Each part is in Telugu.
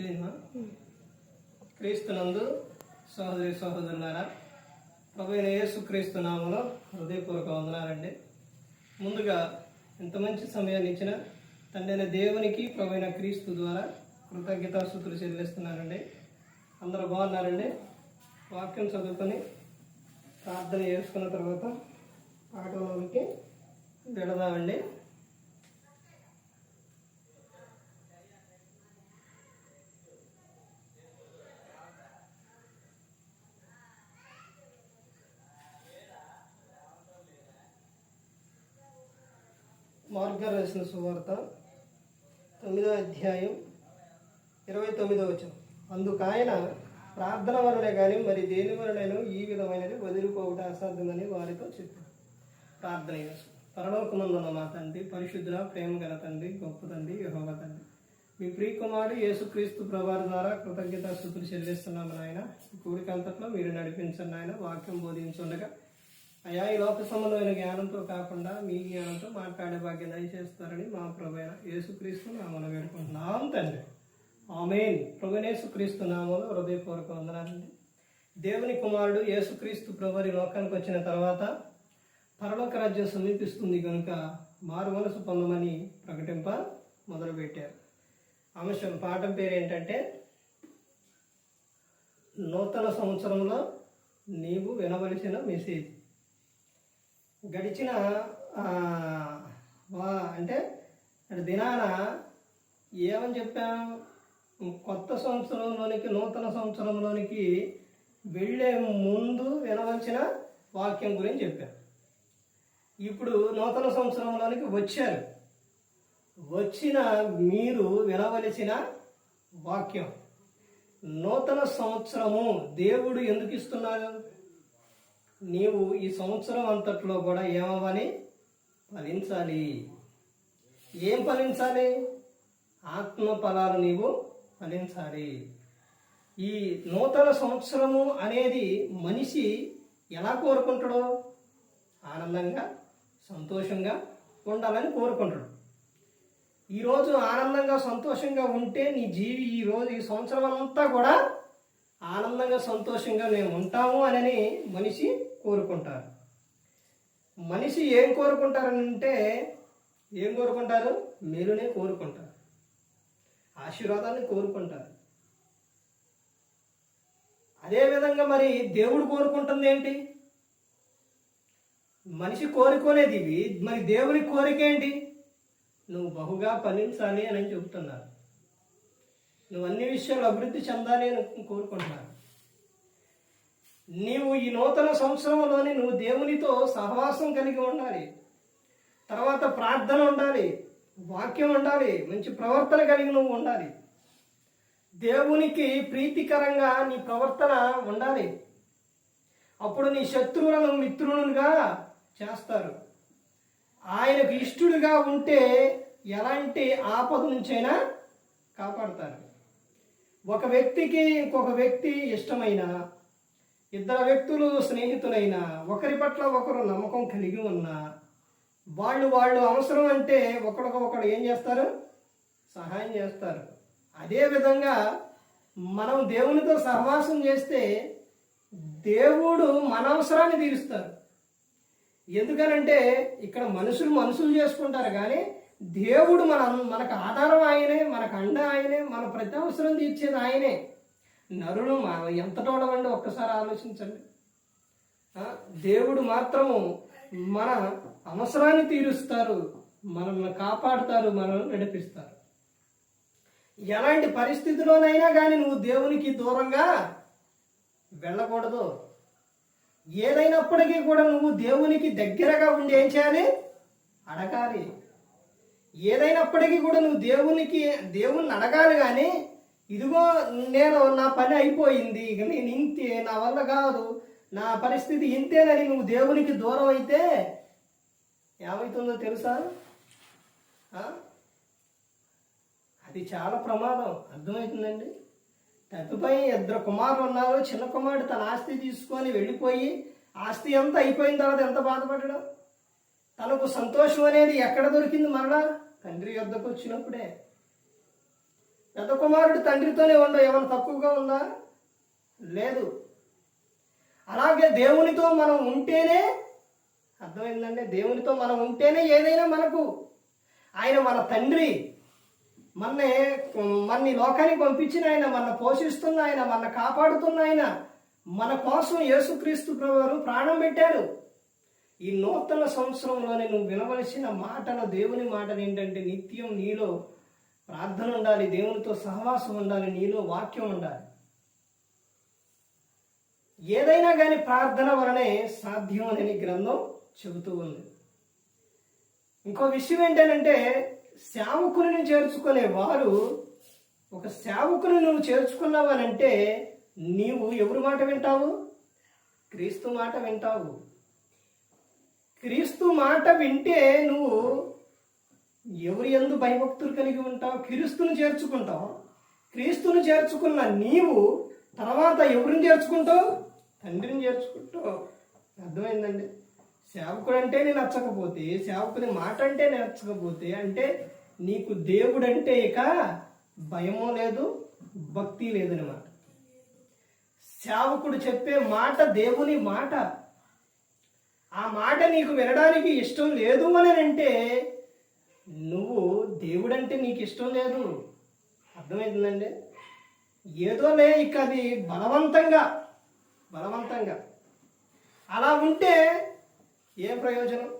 చేయమా క్రీస్తునందు సహోదరి సహోదరులారా ప్రభు అయిన యేసు క్రీస్తు నామలో హృదయపూర్వక వందనాలండి. ముందుగా ఇంత మంచి సమయాన్ని ఇచ్చిన తండ్రి దేవునికి ప్రభు క్రీస్తు ద్వారా కృతజ్ఞతాస్థుతులు చెల్లిస్తున్నానండి. అందరూ బాగున్నారండి? వాక్యం చదువుకొని ప్రార్థన చేసుకున్న తర్వాత పాటలోనికి వెళదామండి. మార్గ రాసిన సువార్త తొమ్మిదో అధ్యాయం ఇరవై తొమ్మిదో వచ్చిన అందుకు ఆయన ప్రార్థన వలనే కానీ మరి దేని వలనైనా ఈ విధమైనది వదిలిపోవటం అసాధ్యమని వారితో చెప్పారు ప్రార్థన చేసు పరలోకమందున్న మా తండ్రి పరిశుద్ధుల ప్రేమ గల తండ్రి గొప్ప తండ్రి యహోవ తండ్రి. మీ ప్రియకుమారుడు యేసుక్రీస్తు ప్రభావ ద్వారా కృతజ్ఞత స్థుతులు చెల్లిస్తున్నాము నాయన. ఈ మీరు నడిపించండి ఆయన వాక్యం బోధించుండగా అయా ఈ లోక సంబంధమైన జ్ఞానంతో కాకుండా మీ జ్ఞానంతో మాట్లాడే భాగ్యం దయచేస్తారని మా ప్రభు యేసుక్రీస్తు నామను వేడుకుంటున్నాం తండ్రి. ఆమెన్. ప్రభునేసుక్రీస్తు నామలు హృదయపూర్వక వందనాలండి. దేవుని కుమారుడు యేసుక్రీస్తు ప్రభు లోకానికి వచ్చిన తర్వాత పరలోక రాజ్యం సమీపిస్తుంది కనుక మారు మనసు పొందమని ప్రకటింప మొదలుపెట్టారు. అంశం పాఠం పేరు ఏంటంటే నూతన సంవత్సరంలో నీవు వినవలసిన మెసేజ్. గడిచిన అంటే దినాన ఏమని చెప్పాం? కొత్త సంవత్సరంలోనికి నూతన సంవత్సరంలోనికి వెళ్ళే ముందు వినవలసిన వాక్యం గురించి చెప్పాం. ఇప్పుడు నూతన సంవత్సరంలోనికి వచ్చారు. వచ్చిన మీరు వినవలసిన వాక్యం. నూతన సంవత్సరము దేవుడు ఎందుకు ఇస్తున్నాడు? నీవు ఈ సంవత్సరం అంతట్లో కూడా ఏమవ్వని ఫలించాలి. ఏం ఫలించాలి? ఆత్మ ఫలాలు నీవు ఫలించాలి. ఈ నూతన సంవత్సరము అనేది మనిషి ఎలా కోరుకుంటాడో ఆనందంగా సంతోషంగా ఉండాలని కోరుకుంటాడు. ఈరోజు ఆనందంగా సంతోషంగా ఉంటే నీ జీవి ఈ రోజు ఈ సంవత్సరం అంతా కూడా ఆనందంగా సంతోషంగా మేము ఉంటాము అని మనిషి కోరుకుంటారు. మనిషి ఏం కోరుకుంటారంటే ఏం కోరుకుంటారు? మేలునే కోరుకుంటారు. ఆశీర్వాదాన్ని కోరుకుంటారు. అదేవిధంగా మరి దేవుడు కోరుకుంటుంది ఏంటి మనిషి కోరుకునేది ఇవి. మరి దేవుని కోరిక ఏంటి? నువ్వు బహుగా ఫలించాలి అని చెబుతున్నారు. నువ్వు అన్ని విషయాలు అభివృద్ధి చెందాలి అని కోరుకుంటున్నారు. నీవు ఈ నూతన సంవత్సరంలోని నువ్వు దేవునితో సహవాసం కలిగి ఉండాలి. తర్వాత ప్రార్థన ఉండాలి వాక్యం ఉండాలి మంచి ప్రవర్తన కలిగి నువ్వు ఉండాలి. దేవునికి ప్రీతికరంగా నీ ప్రవర్తన ఉండాలి. అప్పుడు నీ శత్రువులను మిత్రులుగా చేస్తారు. ఆయనకు ఇష్టడుగా ఉంటే ఎలాంటి ఆపద నుంచైనా కాపాడతారు. ఒక వ్యక్తికి ఇంకొక వ్యక్తి ఇష్టమైన ఇద్దరు వ్యక్తులు స్నేహితులైన ఒకరి పట్ల ఒకరు నమ్మకం కలిగి ఉన్న వాళ్ళు వాళ్ళు అవసరం అంటే ఒకరికొకరు ఏం చేస్తారు? సహాయం చేస్తారు. అదేవిధంగా మనం దేవునితో సహవాసం చేస్తే దేవుడు మన అవసరాన్ని తీరుస్తారు. ఎందుకనంటే ఇక్కడ మనుషులు మనుషులు చేసుకుంటారు కానీ దేవుడు మన మనకు ఆధారం ఆయనే మనకు అండ ఆయనే మన ప్రతి అవసరం తీర్చేది ఆయనే. నరుడు మా ఎంత తోడవండి ఒక్కసారి ఆలోచించండి. దేవుడు మాత్రము మన అవసరాన్ని తీరుస్తారు మనల్ని కాపాడుతారు మనల్ని నడిపిస్తారు. ఎలాంటి పరిస్థితిలోనైనా కానీ నువ్వు దేవునికి దూరంగా వెళ్ళకూడదు. ఏదైనప్పటికీ కూడా నువ్వు దేవునికి దగ్గరగా ఉండి ఏం చేయాలి? అడగాలి. ఏదైనప్పటికీ కూడా నువ్వు దేవునికి దేవుణ్ణి అడగాలి కానీ ఇదిగో నేను నా పని అయిపోయింది. ఇక నేను ఇంతే నా వల్ల కాదు. నా పరిస్థితి ఇంతేనని నువ్వు దేవునికి దూరం అయితే ఏమవుతుందో తెలుసా? అది చాలా ప్రమాదం. అర్థమవుతుందండి? తప్పిపై ఇద్దరు కుమారులు ఉన్నారు. చిన్న కుమారుడు తన ఆస్తి తీసుకొని వెళ్ళిపోయి ఆస్తి ఎంత అయిపోయిన తర్వాత ఎంత బాధపడడం తనకు సంతోషం అనేది ఎక్కడ దొరికింది మరలా? తండ్రి యొద్దకు వచ్చినప్పుడే. పెద్ద కుమారుడు తండ్రితోనే ఉండవు ఏమైనా తక్కువగా ఉందా? లేదు. అలాగే దేవునితో మనం ఉంటేనే అర్థమైందండి? దేవునితో మనం ఉంటేనే ఏదైనా మనకు. ఆయన మన తండ్రి. మన్నే మన లోకానికి పంపించిన ఆయన మన పోషిస్తున్న ఆయన మన కాపాడుతున్న ఆయన మన కోసం యేసుక్రీస్తు ప్రభువారు ప్రాణం పెట్టారు. ఈ నూతన సంవత్సరంలోనే నువ్వు వినవలసిన మాటల దేవుని మాటలు ఏంటంటే నిత్యం నీలో ప్రార్థన ఉండాలి దేవునితో సహవాసం ఉండాలి నీలో వాక్యం ఉండాలి. ఏదైనా కానీ ప్రార్థన వలనే సాధ్యం అని గ్రంథం చెబుతూ ఉంది. ఇంకో విషయం ఏంటంటే సేవకుని చేర్చుకునే వారు ఒక సేవకుని నువ్వు చేర్చుకున్నావనంటే నీవు ఎవరి మాట వింటావు? క్రీస్తు మాట వింటావు. క్రీస్తు మాట వింటే నువ్వు ఎవరి ఎందు భయభక్తులు కలిగి ఉంటావు? క్రీస్తుని చేర్చుకుంటావు. క్రీస్తుని చేర్చుకున్న నీవు తర్వాత ఎవరిని చేర్చుకుంటావు? తండ్రిని చేర్చుకుంటావు. అర్థమైందండి? సేవకుడు అంటేనే నచ్చకపోతే సేవకుని మాట అంటే నచ్చకపోతే అంటే నీకు దేవుడు అంటే ఇక భయమో లేదు భక్తి లేదనమాట సేవకుడు చెప్పే మాట దేవుని మాట. ఆ మాట నీకు వినడానికి ఇష్టం లేదు అని అంటే నువ్వు దేవుడంటే నీకు ఇష్టం లేదు అర్థమవుతుందండి ఏదోలే ఇక అది బలవంతంగా బలవంతంగా. అలా ఉంటే ఏం ప్రయోజనం?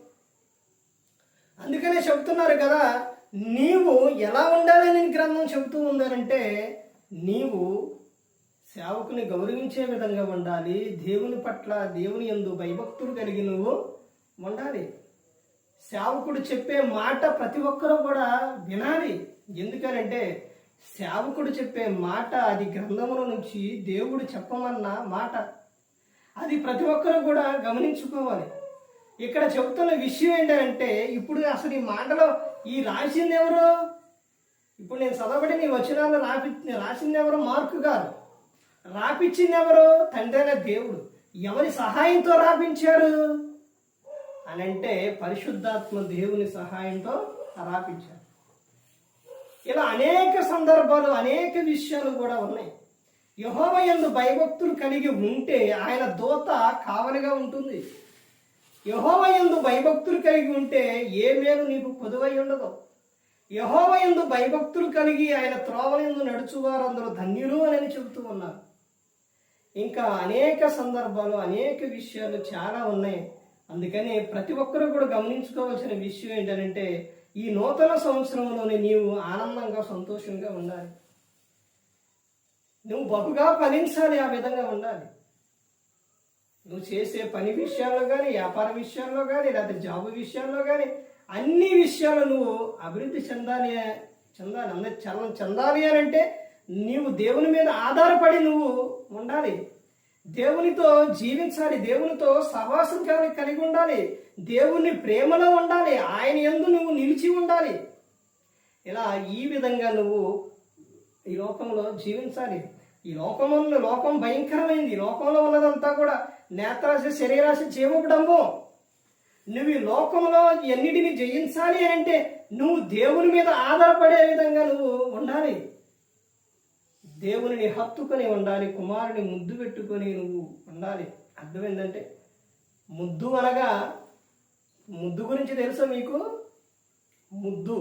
అందుకనే చెప్తున్నారు కదా నీవు ఎలా ఉండాలని గ్రంథం చెబుతూ ఉందనంటే నీవు సేవకుని గౌరవించే విధంగా ఉండాలి దేవుని పట్ల దేవుని ఎందు భయభక్తులు కలిగి నువ్వు ఉండాలి. సేవకుడు చెప్పే మాట ప్రతి ఒక్కరూ కూడా వినాలి. ఎందుకనంటే సేవకుడు చెప్పే మాట అది గ్రంథముల నుంచి దేవుడు చెప్పమన్న మాట. అది ప్రతి ఒక్కరూ కూడా గమనించుకోవాలి. ఇక్కడ చెబుతున్న విషయం ఏంటంటే ఇప్పుడు అసలు ఈ మాటలో ఈ రాసింది ఎవరు? ఇప్పుడు నేను చదవబడిన నీ వచనాలు రాపి రాసింది ఎవరు? మార్కు గారు. రాపిచ్చింది ఎవరు? తండ్రైన దేవుడు. ఎవరి సహాయంతో రాపించారు? అని అంటే పరిశుద్ధాత్మ దేవుని సహాయంతో రాపించారు ఇలా అనేక సందర్భాలు అనేక విషయాలు కూడా ఉన్నాయి. యహోవ ఎందు భయభక్తులు కలిగి ఉంటే ఆయన దూత కావలిగా ఉంటుంది. యహోవ ఎందు భయభక్తులు కలిగి ఉంటే ఏ మేలు నీకు కొదువై ఉండదు. యహోవ ఎందు భయభక్తులు కలిగి ఆయన త్రోవలందు నడుచువారు అందరూ ధన్యులు అని చెబుతూ ఉన్నారు. ఇంకా అనేక సందర్భాలు అనేక విషయాలు చాలా ఉన్నాయి. అందుకని ప్రతి ఒక్కరూ కూడా గమనించుకోవాల్సిన విషయం ఏంటంటే ఈ నూతన సంవత్సరంలోనే నీవు ఆనందంగా సంతోషంగా ఉండాలి. నువ్వు బహుగా ఫలించాలి ఆ విధంగా ఉండాలి. నువ్వు చేసే పని విషయాల్లో కానీ వ్యాపార విషయాల్లో కానీ లేకపోతే జాబ్ విషయాల్లో కానీ అన్ని విషయాలు నువ్వు అభివృద్ధి చెందాలి చెందాలి అందరి చలనం చెందాలి అని అంటే నీవు దేవుని మీద ఆధారపడి నువ్వు ఉండాలి. దేవునితో జీవించాలి దేవునితో సహవాసం కలిగి ఉండాలి. దేవుని ప్రేమలో ఉండాలి ఆయన యందు నువ్వు నిలిచి ఉండాలి. ఇలా ఈ విధంగా నువ్వు ఈ లోకంలో జీవించాలి. ఈ లోకంలో లోకం భయంకరమైంది. లోకంలో ఉన్నదంతా కూడా నేత్రాశ శరీరాశ జీవపడము నువ్వు ఈ లోకంలో ఎన్నిటిని జయించాలి అంటే నువ్వు దేవుని మీద ఆధారపడే విధంగా నువ్వు ఉండాలి. దేవుని హత్తుకొని ఉండాలి కుమారుని ముద్దు పెట్టుకొని నువ్వు ఉండాలి. అర్థమైందంటే? ముద్దు అనగా ముద్దు గురించి తెలుసా మీకు? ముద్దు.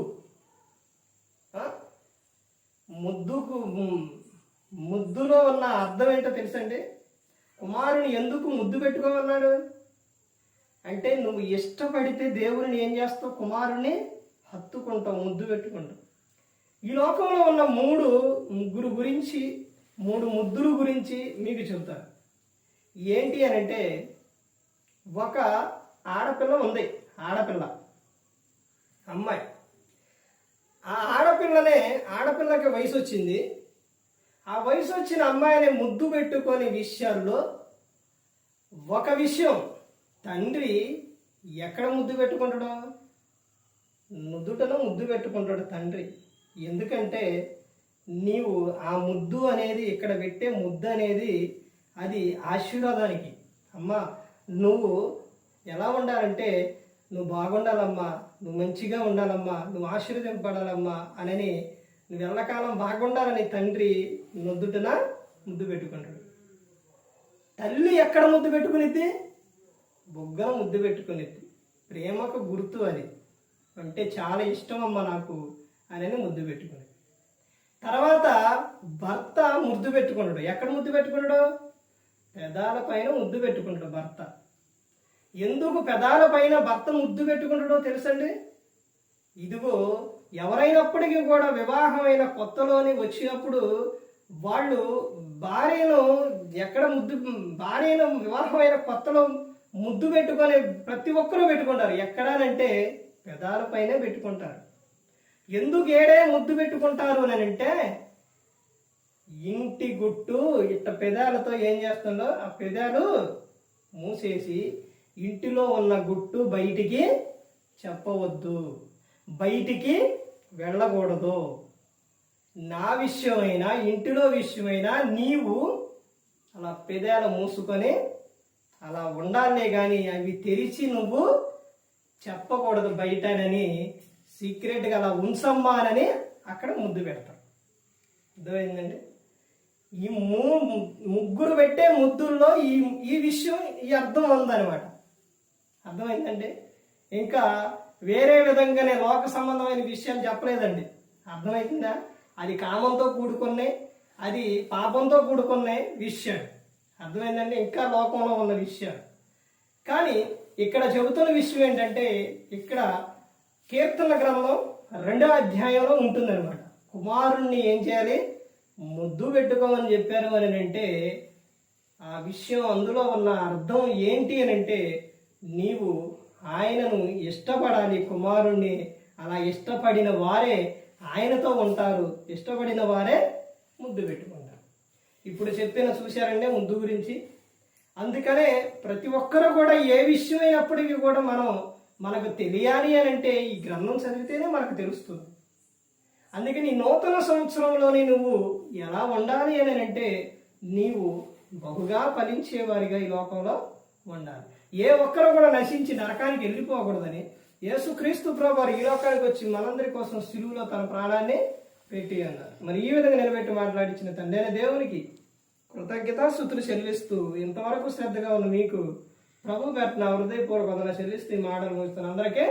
ముద్దుకు ముద్దులో ఉన్న అర్థం ఏంటో తెలుసండి? కుమారుని ఎందుకు ముద్దు పెట్టుకోమన్నాడు? అంటే నువ్వు ఇష్టపడితే దేవుడిని ఏం చేస్తావు? కుమారుని హత్తుకుంటావు ముద్దు పెట్టుకుంటావు. ఈ లోకంలో ఉన్న మూడు ముగ్గురు గురించి మూడు ముద్దుల గురించి మీకు చెబుతాను. ఏంటి అని అంటే ఒక ఆడపిల్ల ఉంది ఆడపిల్ల అమ్మాయి. ఆ ఆడపిల్లనే ఆడపిల్లకి వయసు వచ్చింది ఆ వయసు వచ్చిన అమ్మాయిని ముద్దు పెట్టుకునే విషయాల్లో ఒక విషయం తండ్రి ఎక్కడ ముద్దు పెట్టుకుంటాడో? నుదుటలో ముద్దు పెట్టుకుంటాడు తండ్రి. ఎందుకంటే నీవు ఆ ముద్దు అనేది ఇక్కడ పెట్టే ముద్దు అనేది అది ఆశీర్వాదానికి. అమ్మా నువ్వు ఎలా ఉండాలంటే నువ్వు బాగుండాలమ్మా నువ్వు మంచిగా ఉండాలమ్మా నువ్వు ఆశీర్వదింపడాలమ్మా అనని నువ్వు ఎల్లకాలం బాగుండాలని తండ్రి నొద్దుటన ముద్దు పెట్టుకుంటాడు. తల్లి ఎక్కడ ముద్దు పెట్టుకునిద్ది? బొగ్గ ముద్దు పెట్టుకునిద్ది. ప్రేమకు గుర్తు అది. అంటే చాలా ఇష్టం అమ్మ నాకు. అని ముద్దు పెట్టుకుని. తర్వాత భర్త ముద్దు పెట్టుకున్నాడు. ఎక్కడ ముద్దు పెట్టుకున్నాడు? పెదాల పైన ముద్దు పెట్టుకుంటాడు భర్త. ఎందుకు పెదాల పైన భర్త ముద్దు పెట్టుకుంటాడో తెలుసండి? ఇదిగో ఎవరైనప్పటికీ కూడా వివాహమైన కొత్తలోని వచ్చినప్పుడు వాళ్ళు భార్యను ఎక్కడ ముద్దు భార్యను వివాహమైన కొత్తలో ముద్దు పెట్టుకొని ప్రతి ఒక్కరూ పెట్టుకుంటారు. ఎక్కడానంటే పెదాలపైనే పెట్టుకుంటారు. ఎందుకు ఏడే ముద్దు పెట్టుకుంటారు అని అంటే ఇంటి గుట్టు ఇట్ట పెదాలతో ఏం చేస్తుందో ఆ పెదాలు మూసేసి ఇంటిలో ఉన్న గుట్టు బయటికి చెప్పవద్దు. బయటికి వెళ్ళకూడదు. నా విషయమైనా ఇంటిలో విషయమైనా నీవు అలా పెదాల మూసుకొని అలా ఉండాలే కానీ అవి తెరిచి నువ్వు చెప్పకూడదు బయటనని సీక్రెట్గా అలా ఉంచమ్మానని అక్కడ ముద్దు పెడతారు. అర్థమైందండి? ఈ ము ముగ్గురు పెట్టే ముద్దుల్లో ఈ ఈ విషయం ఈ అర్థం ఉందన్నమాట. అర్థమైందండి? ఇంకా వేరే విధంగానే లోక సంబంధమైన విషయాలు చెప్పలేదండి. అర్థమవుతుందా అది కామంతో కూడుకున్నాయి అది పాపంతో కూడుకున్నాయి విషయం. అర్థమైందండి? ఇంకా లోకంలో ఉన్న విషయాలు. కానీ ఇక్కడ చెబుతున్న విషయం ఏంటంటే ఇక్కడ కీర్తన గ్రంథం రెండవ అధ్యాయంలో ఉంటుందన్నమాట. కుమారుణ్ణి ఏం చేయాలి? ముద్దు పెట్టుకోమని చెప్పారు అని అంటే ఆ విషయం అందులో ఉన్న అర్థం ఏంటి అని అంటే నీవు ఆయనను ఇష్టపడాలి కుమారుణ్ణి. అలా ఇష్టపడిన వారే ఆయనతో ఉంటారు. ఇష్టపడిన వారే ముద్దు పెట్టుకుంటారు. ఇప్పుడు చెప్పిన చూశారంటే ముద్దు గురించి. అందుకనే ప్రతి ఒక్కరు కూడా ఏ విషయమైనప్పటికీ కూడా మనం మనకు తెలియాలి అని అంటే ఈ గ్రంథం చదివితేనే మనకు తెలుస్తుంది. అందుకని నూతన సంవత్సరంలోనే నువ్వు ఎలా ఉండాలి అని అంటే నీవు బహుగా ఫలించేవారిగా ఈ లోకంలో ఉండాలి ఏ ఒక్కరు కూడా నశించి నరకానికి వెళ్ళిపోకూడదని యేసుక్రీస్తు ప్రభు ఈ లోకానికి వచ్చి మనందరి కోసం సిలువులో తన ప్రాణాన్ని పెట్టి అన్నారు. మరి ఈ విధంగా నిలబెట్టి మాట్లాడించిన తండ్రి దేవునికి కృతజ్ఞతాస్థుతులు చెల్లిస్తూ ఇంతవరకు శ్రద్ధగా ఉన్న మీకు ప్రభు పెట్టిన హృదయపూర్వక వందన చెల్లిస్తూ ఈ మాటలు ముగిస్తున్న అందరికీ